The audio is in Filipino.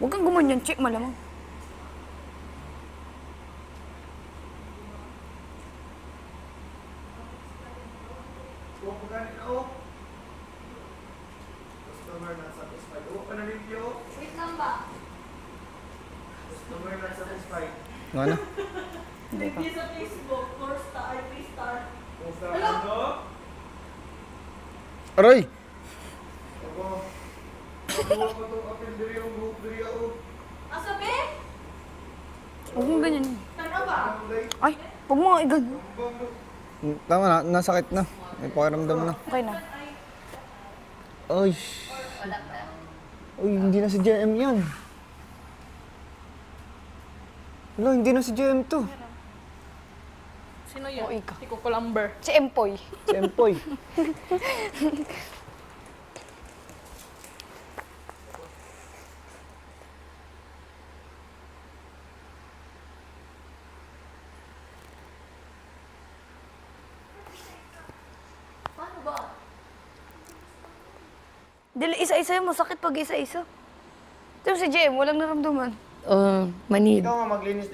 Huwag kang gumanyan, check malamang. Satisfied. Ano? Hindi pa. Sa Facebook, four star, ay three star. Kung sa? Aroy! Ako. Pagbuha ko itong open diri diri ako. Asa be? Huwag mong ganyan. Tanaw ba? Ang. Ay, huwag mo mo. Mm, Tama na, nasakit na. May pakiramdam na. Okay na. Ay. Uy, hindi na si JM yan. Wala, hindi na si JM to. Sino yun? O, ikaw. Si Coco Lumber. Si Empoy. Si Empoy. Dili, isa-isa yung masakit pag isa-isa. Ito si JM, walang naramdaman. Uh, manid. Ikaw nga maglinis